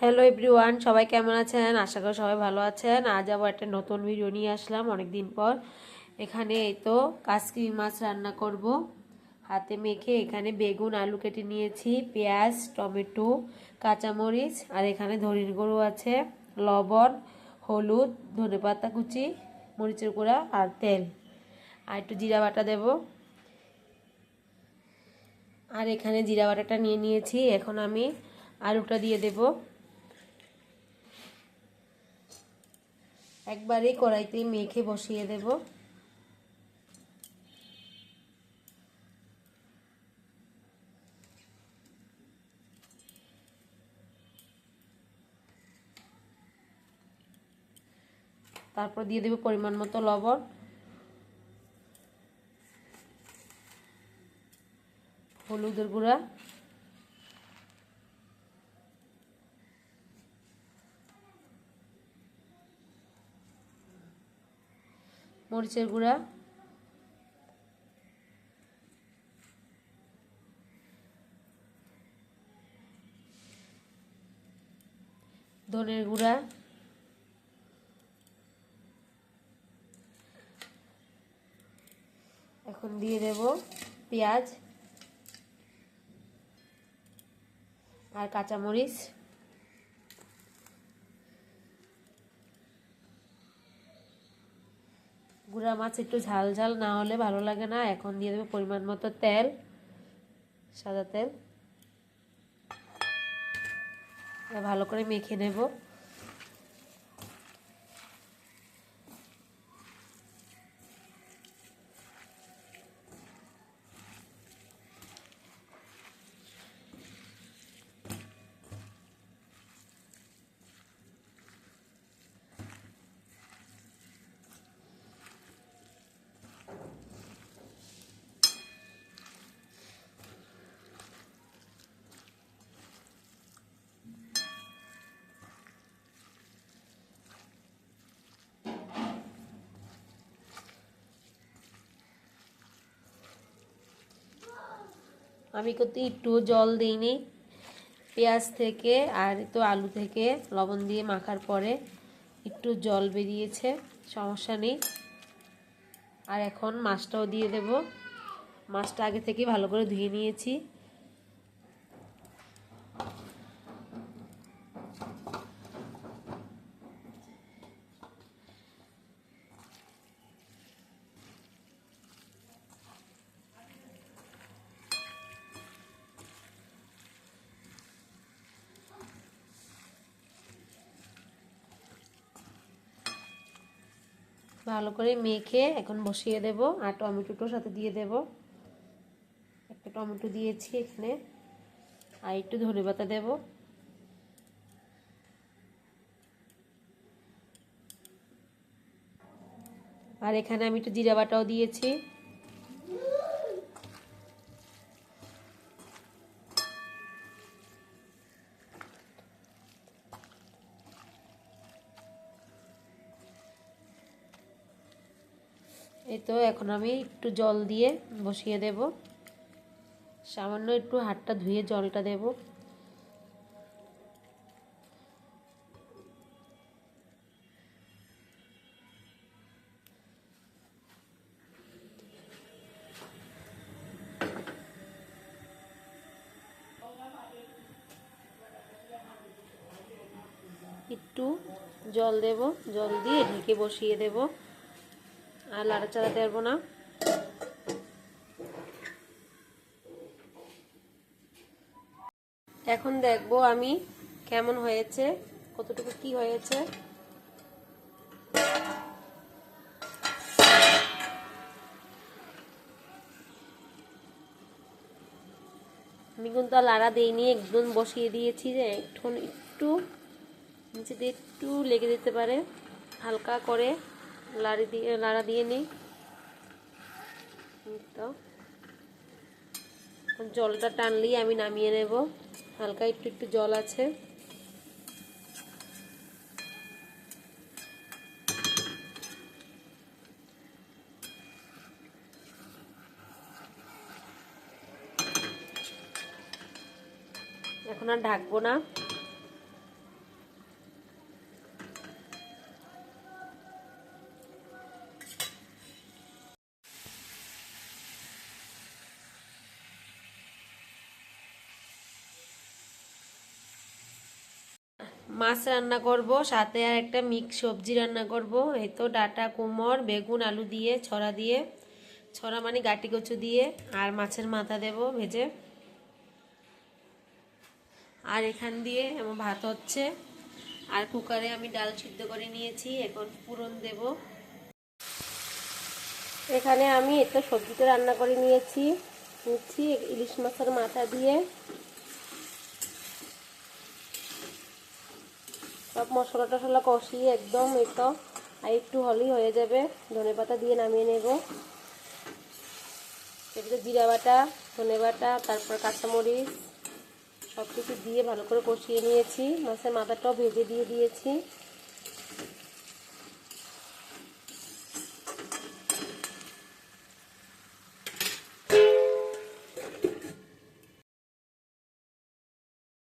Hello everyone সবাই কেমন আছেন? আশা করি সবাই ভালো আছেন। আজ আবার একটা নতুন ভিডিও নিয়ে আসলাম অনেক দিন পর। এখানে এই তো কাসকি মাছ রান্না করব। হাতে মেখে এখানে বেগুন, আলু কেটে নিয়েছি, পেঁয়াজ, টমেটো, কাঁচামরিচ, আর এখানে ধরির গরু আছে, লবণ, হলুদ ধনেপাতা কুচি, মরিচের গুঁড়া, আর তেল। আর একটু জিরা বাটা দেব। আর এখানে জিরা বাটাটা নিয়ে নিয়েছি। এখন আমি আলুটা দিয়ে দেবো। একবারে কড়াইতে মেখে বসিয়ে দেব। তারপর দিয়ে দেব পরিমাণ মতো লবণ। হলুদের গুঁড়া। মরিচের গুঁড়া। ধনের গুঁড়া। এখন দিয়ে দেব পেঁয়াজ আর কাঁচামরিচ। গুঁড়া মাছ একটু ঝাল ঝাল না হলে ভালো লাগে না। এখন দিয়ে দেবো পরিমাণ মতো তেল, সাদা তেল। ভালো করে মেখে নেব। আমি কিন্তু একটু জল দিইনি। পেঁয়াজ থেকে আর তো আলু থেকে লবণ দিয়ে মাখার পরে একটু জল বেরিয়েছে, সমস্যা নেই। আর এখন মাছটাও দিয়ে দেব। মাছটা আগে থেকে ভালো করে ধুয়ে নিয়েছি। ভালো করে মেখে এখন বসিয়ে দেব আর টমেটোটার সাথে দিয়ে দেব। একটা টমেটো দিয়েছি এখানে। আর একটু ধনে পাতা দেব। আর এখানে আমি একটু জিরা বাটাও দিয়েছি। এই তো এখন আমি একটু জল দিয়ে বসিয়ে দেব। সামান্য একটু হাতটা ধুয়ে জলটা দেব। একটু জল দেব। জল দিয়ে ঢেকে বসিয়ে দেবো। আর লাড়া লাড়াচাড়া দেবো না। এখন দেখব আমি কেমন হয়েছে, কতটুকু কি হয়েছে। আমি কিন্তু আর লাড়া দিইনি, একদম বসিয়ে দিয়েছি যে একটু, নিচে দিয়ে একটু লেগে দিতে পারে, হালকা করে। লাড়ি দিয়ে লাড়া দিয়ে নিই। তো। জলটা টানলেই আমি নামিয়ে নেব। হালকা একটু একটু জল আছে। এখন আর ঢাকবো না। মাছ রান্না করব, সাথে আর একটা মিক্স সবজি রান্না করব। এই তো ডাটা, কুমড়, বেগুন, আলু দিয়ে, ছড়া দিয়ে, ছড়া মানে গাটি কচু দিয়ে আর মাছের মাথা দেব ভেজে। আর এখান দিয়ে আমার ভাত হচ্ছে। আর কুকারে আমি ডাল সিদ্ধ করে নিয়েছি, এখন পুরন দেব। এখানে আমি এটা সবজিটা রান্না করে নিয়েছি, নিচ্ছি ইলিশ মাছের মাথা দিয়ে। সব মশলা টশলা কষিয়ে একদম এটা আর একটু হলেই হয়ে যাবে। ধনে পাতা দিয়ে নামিয়ে নেব। এদিকে জিরা বাটা, ধনে বাটা, তারপর কাঁচামরিচ সব কিছু দিয়ে ভালো করে কষিয়ে নিয়েছি। মাছের মাথাটাও ভেজে দিয়ে দিয়েছি।